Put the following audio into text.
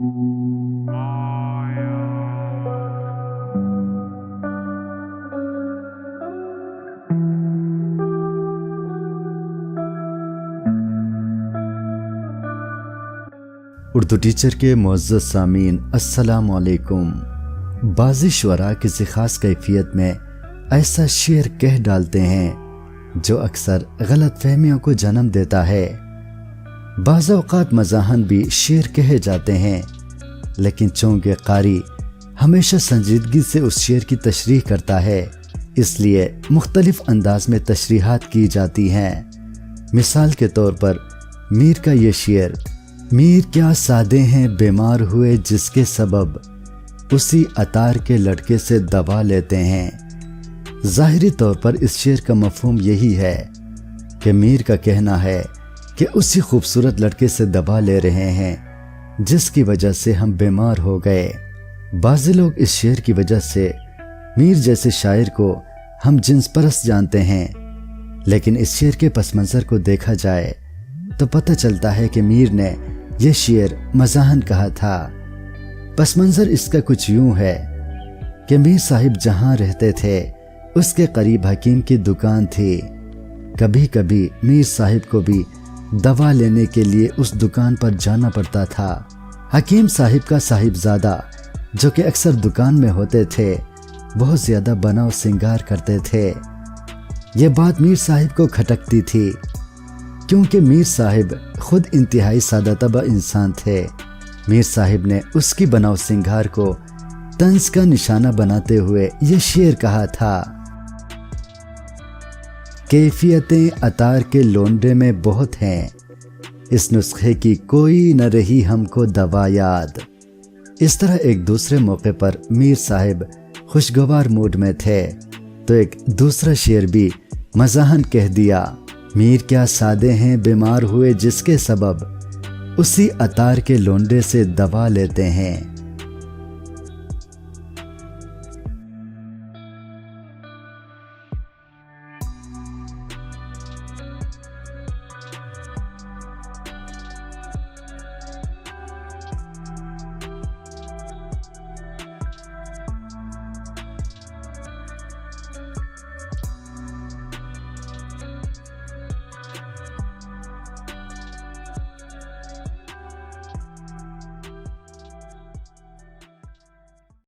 Urdu teacher के मुआज़ सामीन असलकुम बाज़ी शुरा किसी ख़ास कैफियत में ऐसा शेर कह डालते हैं, जो अक्सर गलत फहमियों को जन्म देता है। बाज़ात मजाहन भी शेर कहे जाते हैं, लेकिन चूँकि कारी हमेशा संजीदगी से उस शेर की तशरीह करता है, इसलिए मुख्तलिफ़ अंदाज में तशरीहत की जाती हैं। मिसाल के तौर पर, मीर का ये शेर, मीर क्या सादे हैं बीमार हुए जिसके सबब उसी अतार के लड़के से दबा लेते हैं। ज़ाहरी तौर पर इस शेर का मफहम यही है कि मीर का कहना है कि उसी खूबसूरत लड़के से दबा ले रहे हैं, जिसकी वजह से हम बीमार हो गए। बाज़ लोग इस शेर की वजह से मीर जैसे शायर को हम जिन्स परस्त जानते हैं। लेकिन इस शेर के पस मंज़र को देखा जाए तो पता चलता है कि मीर ने यह शेर मजाहन कहा था। पस मंजर इसका कुछ यूँ है कि मीर साहिब जहाँ रहते थे, उसके करीब हकीम की दुकान थी। कभी कभी मीर साहिब को भी दवा लेने के लिए उस दुकान पर जाना पड़ता था। हकीम साहिब का साहिबजादा, जो कि अक्सर दुकान में होते थे, बहुत ज़्यादा बनाव सिंगार करते थे। ये बात मीर साहिब को खटकती थी, क्योंकि मीर साहिब खुद इंतहाई सादा तबा इंसान थे। मीर साहिब ने उसकी बनाव सिंगार को तंज का निशाना बनाते हुए ये शेर कहा था कैफियतें अतार के लोंडे में बहुत हैं। इस नुस्खे की कोई न रही हमको दवा याद। इस तरह एक दूसरे मौके पर मीर साहिब खुशगवार मूड में थे। तो एक दूसरा शेर भी मजाहन कह दिया, मीर क्या सादे हैं, बीमार हुए जिसके सबब उसी अतार के लोंडे से दवा लेते हैं।